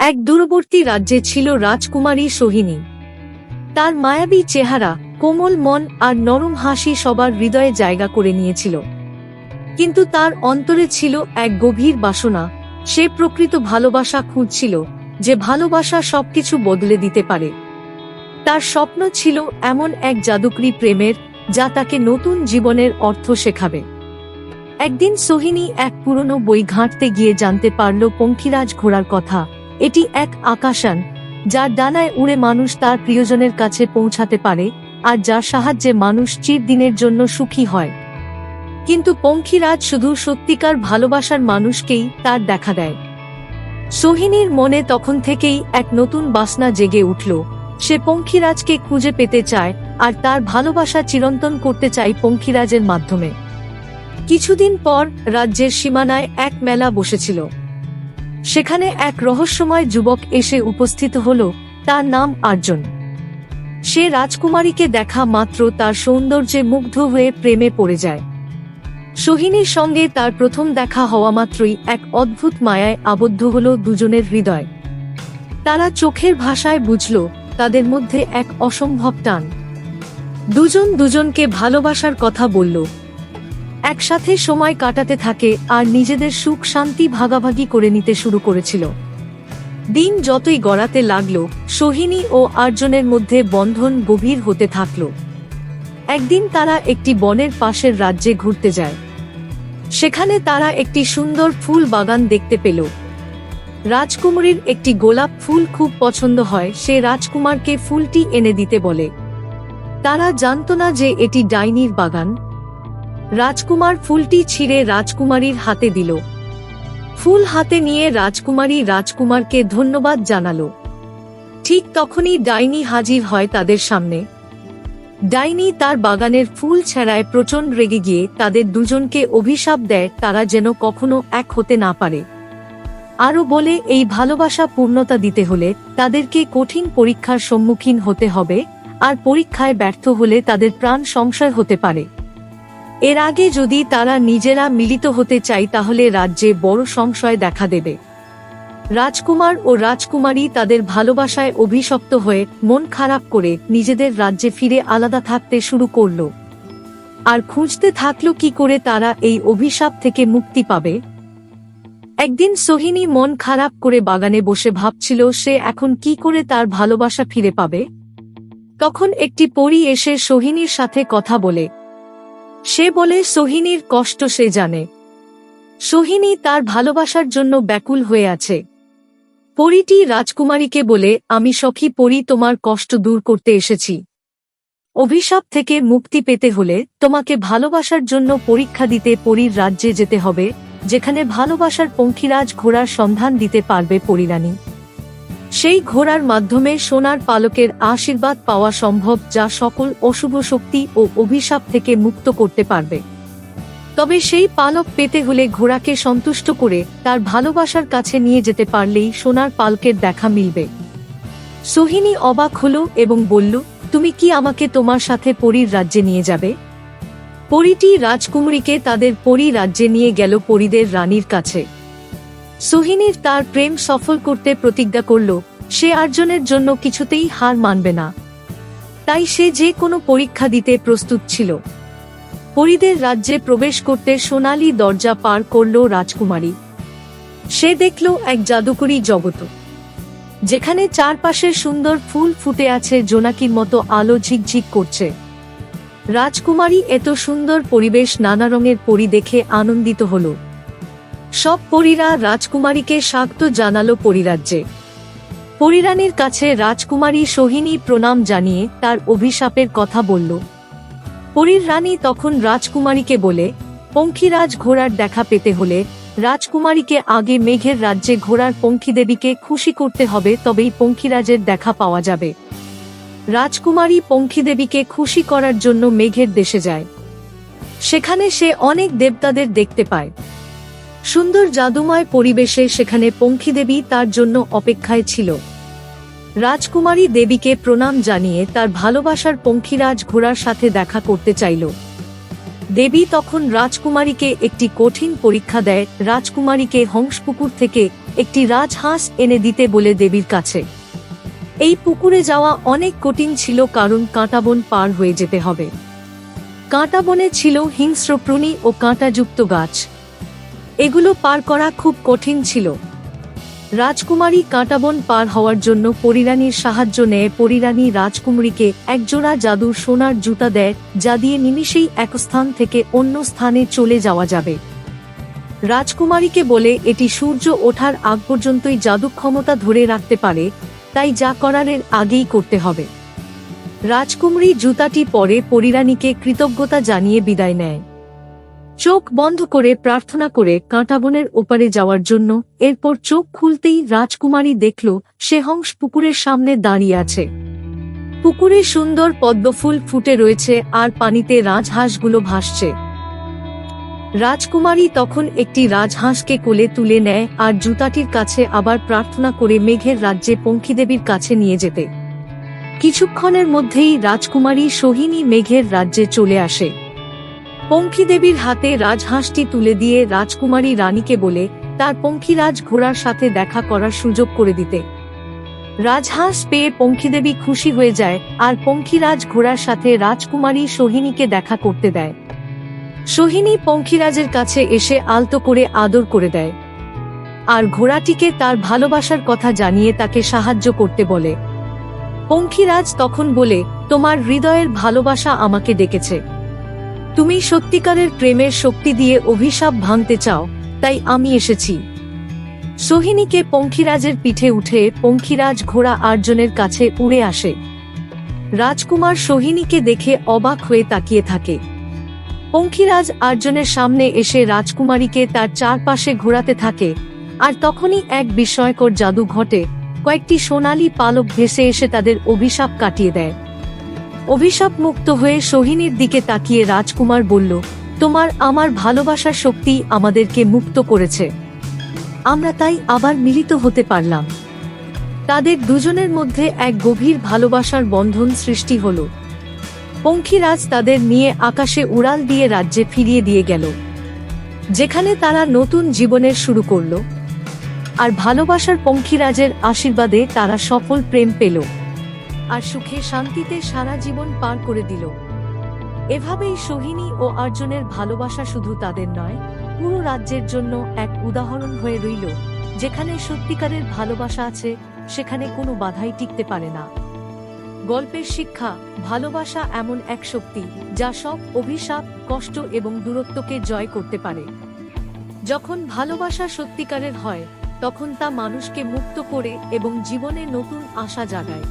এক দূরবর্তী রাজ্যে ছিল রাজকুমারী সোহিনী। তার মায়াবী চেহারা, কোমল মন আর নরম হাসি সবার হৃদয়ে জায়গা করে নিয়েছিল। কিন্তু তার অন্তরে ছিল এক গভীর বাসনা, সে প্রকৃত ভালোবাসা খুঁজছিল, যে ভালোবাসা সবকিছু বদলে দিতে পারে। তার স্বপ্ন ছিল এমন এক জাদুকরী প্রেমের, যা তাকে নতুন জীবনের অর্থ শেখাবে। একদিন সোহিনী এক পুরনো বই ঘাঁটতে গিয়ে জানতে পারল পঙ্খিরাজ ঘোড়ার কথা। এটি এক আকাশান, যার ডানায় উড়ে মানুষ তার প্রিয়জনের কাছে পৌঁছাতে পারে আর যার সাহায্যে মানুষ চিরদিনের জন্য সুখী হয়। কিন্তু পঙ্খিরাজ শুধু সত্যিকার ভালোবাসার মানুষকেই তার দেখা দেয়। সোহিনীর মনে তখন থেকেই এক নতুন বাসনা জেগে উঠল। সে পঙ্খিরাজকে খুঁজে পেতে চায় আর তার ভালোবাসা চিরন্তন করতে চায় পঙ্খিরাজের মাধ্যমে। কিছুদিন পর রাজ্যের সীমানায় এক মেলা বসেছিল। সেখানে এক রহস্যময় যুবক এসে উপস্থিত হল, তার নাম আর্জুন। সে রাজকুমারীকে দেখা মাত্র তার সৌন্দর্যে মুগ্ধ হয়ে প্রেমে পড়ে যায়। সোহিনীর সঙ্গে তার প্রথম দেখা হওয়া মাত্রই এক অদ্ভুত মায়ায় আবদ্ধ হল দুজনের হৃদয়। তারা চোখের ভাষায় বুঝল, তাদের মধ্যে এক অসম্ভব টান। দুজন দুজনকে ভালোবাসার কথা বলল। একসাথে সময় কাটাতে থাকে আর নিজেদের সুখ শান্তি ভাগাভাগি করে নিতে শুরু করেছিল। দিন যতই গড়াতে লাগল, সোহিনী ও আর্জনের মধ্যে বন্ধন গভীর হতে থাকল। একদিন তারা একটি বনের পাশের রাজ্যে ঘুরতে যায়। সেখানে তারা একটি সুন্দর ফুল বাগান দেখতে পেল। রাজকুমারীর একটি গোলাপ ফুল খুব পছন্দ হয়, সে রাজকুমারকে ফুলটি এনে দিতে বলে। তারা জানত না যে এটি ডাইনির বাগান। রাজকুমার ফুলটি ছিঁড়ে রাজকুমারীর হাতে দিল। ফুল হাতে নিয়ে রাজকুমারী রাজকুমারকে ধন্যবাদ জানালো। ঠিক তখনই ডাইনি হাজির হয় তাদের সামনে। ডাইনি তার বাগানের ফুল ছেঁড়ায় প্রচণ্ড রেগে গিয়ে তাদের দুজনকে অভিশাপ দেয় তারা যেন কখনো এক হতে না পারে। আরও বলে, এই ভালোবাসা পূর্ণতা দিতে হলে তাদেরকে কঠিন পরীক্ষার সম্মুখীন হতে হবে, আর পরীক্ষায় ব্যর্থ হলে তাদের প্রাণ সংশয় হতে পারে। এর আগে যদি তারা নিজেরা মিলিত হতে চাই তাহলে রাজ্যে বড় সংশয় দেখা দেবে। রাজকুমার ও রাজকুমারী তাদের ভালোবাসায় অভিশপ্ত হয়ে মন খারাপ করে নিজেদের রাজ্যে ফিরে আলাদা থাকতে শুরু করল। আর খুঁজতে থাকল কি করে তারা এই অভিশাপ থেকে মুক্তি পাবে? একদিন সোহিনী মন খারাপ করে বাগানে বসে ভাবছিল, সে এখন কি করে তার ভালোবাসা ফিরে পাবে? তখন একটি পরী এসে সোহিনীর সাথে কথা বলে সে বলে, সোহিনীর কষ্ট সে জানে। সোহিনী তার ভালোবাসার জন্য ব্যাকুল হয়ে আছে। পরীটি রাজকুমারীকে বলে, আমি সখী পরী, তোমার কষ্ট দূর করতে এসেছি। অভিশাপ থেকে মুক্তি পেতে হলে তোমাকে ভালোবাসার জন্য পরীক্ষা দিতে পরীর রাজ্যে যেতে হবে, যেখানে ভালোবাসার পঙ্খিরাজ ঘোড়ার সন্ধান দিতে পারবে পরিরানী। সেই ঘোড়ার মাধ্যমে সোনার পালকের আশীর্বাদ পাওয়া সম্ভব যা সকল অশুভ শক্তি ও অভিশাপ থেকে মুক্ত করতে পারবে। তবে সেই পালক পেতে হলে ঘোড়াকে সন্তুষ্ট করে তার ভালোবাসার কাছে নিয়ে যেতে পারলেই সোনার পালকের দেখা মিলবে। সোহিনী অবাক হল এবং বলল, তুমি কি আমাকে তোমার সাথে পরীর রাজ্যে নিয়ে যাবে? পরীটি রাজকুমারীকে তাদের পরী রাজ্যে নিয়ে গেল পরীদের রানীর কাছে। সোহিনীর তার প্রেম সফল করতে প্রতিজ্ঞা করল, সে আর্জনের জন্য কিছুতেই হার মানবে না। তাই সে যে কোনো পরীক্ষা দিতে প্রস্তুত ছিল। পরিদের রাজ্যে প্রবেশ করতে সোনালি দরজা পার করল রাজকুমারী। সে দেখল এক জাদুকরী জগত। যেখানে চারপাশে সুন্দর ফুল ফুটে আছে জোনাকির মতো আলো ঝিকঝিক করছে। রাজকুমারী এত সুন্দর পরিবেশ নানা রঙের পরি দেখে আনন্দিত হল। সব পরীরা রাজকুমারীকে স্বাগত জানালো পরিরাজ্যে। পরিরানীর কাছে রাজকুমারী সোহিনী প্রণাম জানিয়ে তার অভিশাপের কথা বলল। পরীর রানী তখন রাজকুমারীকে বলে, পঙ্খিরাজ ঘোড়ার দেখা পেতে হলে রাজকুমারীকে আগে মেঘের রাজ্যে ঘোড়ার পঙ্খিদেবীকে খুশি করতে হবে, তবেই পঙ্খিরাজের দেখা পাওয়া যাবে। রাজকুমারী পঙ্খিদেবীকে খুশি করার জন্য মেঘের দেশে যায়। সেখানে সে অনেক দেবতাদের দেখতে পায়। সুন্দর জাদুময় পরিবেশে সেখানে পঙ্খিদেবী তার জন্য অপেক্ষায় ছিল। রাজকুমারী দেবীকে প্রণাম জানিয়ে তার ভালোবাসার পঙ্খিরাজ ঘোড়ার সাথে দেখা করতে চাইল। দেবী তখন রাজকুমারীকে একটি কঠিন পরীক্ষা দেয়, রাজকুমারীকে হংসপুকুর থেকে একটি রাজহাঁস এনে দিতে বলে দেবীর কাছে। এই পুকুরে যাওয়া অনেক কঠিন ছিল কারণ কাঁটাবন পার হয়ে যেতে হবে। কাঁটাবনে ছিল হিংস্র প্রাণী ও কাঁটাযুক্ত গাছ। এগুলো পার করা খুব কঠিন ছিল। রাজকুমারী কাঁটাবন পার হওয়ার জন্য পরিরানীর সাহায্য নেয়। পরিরানী রাজকুমারীকে একজোড়া জাদুর সোনার জুতা দেয়, যা দিয়ে নিমিষেই এক স্থান থেকে অন্য স্থানে চলে যাওয়া যাবে। রাজকুমারীকে বলে, এটি সূর্য ওঠার আগ পর্যন্তই জাদু ক্ষমতা ধরে রাখতে পারে, তাই যা করার আগেই করতে হবে। রাজকুমারী জুতাটি পরে পরিরানীকে কৃতজ্ঞতা জানিয়ে বিদায় নেয়। চোখ বন্ধ করে প্রার্থনা করে কাঁটাবনের ওপারে যাওয়ার জন্য এরপর চোখ খুলতেই রাজকুমারী দেখল সে হংস পুকুরের সামনে দাঁড়িয়ে আছে। পুকুরে সুন্দর পদ্মফুল ফুটে রয়েছে আর পানিতে রাজহাঁসগুলো ভাসছে। রাজকুমারী তখন একটি রাজহাঁসকে কোলে তুলে নেয় আর জুতাটির কাছে আবার প্রার্থনা করে মেঘের রাজ্যে পঙ্খিদেবীর কাছে নিয়ে যেতে। কিছুক্ষণের মধ্যেই রাজকুমারী সোহিনী মেঘের রাজ্যে চলে আসে। পঙ্খিদেবীর হাতে রাজহাঁসটি তুলে দিয়ে রাজকুমারী রানীকে বলে, তার পঙ্খিরাজ ঘোড়ার সাথে দেখা করার সুযোগ করে দিতে। রাজহাঁস পেয়ে পঙ্খিদেবী খুশি হয়ে যায়, আর পঙ্খিরাজ ঘোড়ার সাথে রাজকুমারী সোহিনীকে দেখা করতে দেয়। সোহিনী পঙ্খিরাজের কাছে এসে আলতো করে আদর করে দেয়। আর ঘোড়াটিকে তার ভালোবাসার কথা জানিয়ে তাকে সাহায্য করতে বলে। পঙ্খিরাজ তখন বলে, তোমার হৃদয়ের ভালোবাসা আমাকে ডেকেছে। তুমি সত্যিকারের প্রেমের শক্তি দিয়ে অভিশাপ ভাঙতে চাও, তাই আমি এসেছি। সোহিনীকে পঙ্খিরাজের পিঠে উঠে পঙ্খিরাজ ঘোড়া আর্জনের কাছে উড়ে আসে। রাজকুমার সোহিনীকে দেখে অবাক হয়ে তাকিয়ে থাকে। পঙ্খিরাজ আর্জনের সামনে এসে রাজকুমারীকে তার চারপাশে ঘোরাতে থাকে, আর তখনই এক বিস্ময়কর জাদু ঘটে। কয়েকটি সোনালী পালক ভেসে এসে তাদের অভিশাপ কাটিয়ে দেয়। অভিশাপ মুক্ত হয়ে সোহিনীর দিকে তাকিয়ে রাজকুমার বলল, তোমার আমার ভালোবাসার শক্তি আমাদেরকে মুক্ত করেছে। আমরা তাই আবার মিলিত হতে পারলাম। তাদের দুজনের মধ্যে এক গভীর ভালোবাসার বন্ধন সৃষ্টি হল। পঙ্খিরাজ তাদের নিয়ে আকাশে উড়াল দিয়ে রাজ্যে ফিরিয়ে দিয়ে গেল, যেখানে তারা নতুন জীবনের শুরু করল। আর ভালোবাসার পঙ্খিরাজের আশীর্বাদে তারা সফল প্রেম পেল। আর সুখে শান্তিতে সারা জীবন পার করে দিল। এভাবেই সোহিনী ও অর্জুনের ভালোবাসা শুধু তাদের নয়, পুরো রাজ্যের জন্য এক উদাহরণ হয়ে রইল, যেখানে সত্যিকারের ভালোবাসা আছে, সেখানে কোনো বাধাই টিকতে পারে না। গল্পের শিক্ষা, ভালোবাসা এমন এক শক্তি, যা সব অভিশাপ, কষ্ট এবং দূরত্বকে জয় করতে পারে। যখন ভালোবাসা সত্যিকারের হয়, তখন তা মানুষকে মুক্ত করে এবং জীবনে নতুন আশা জাগায়।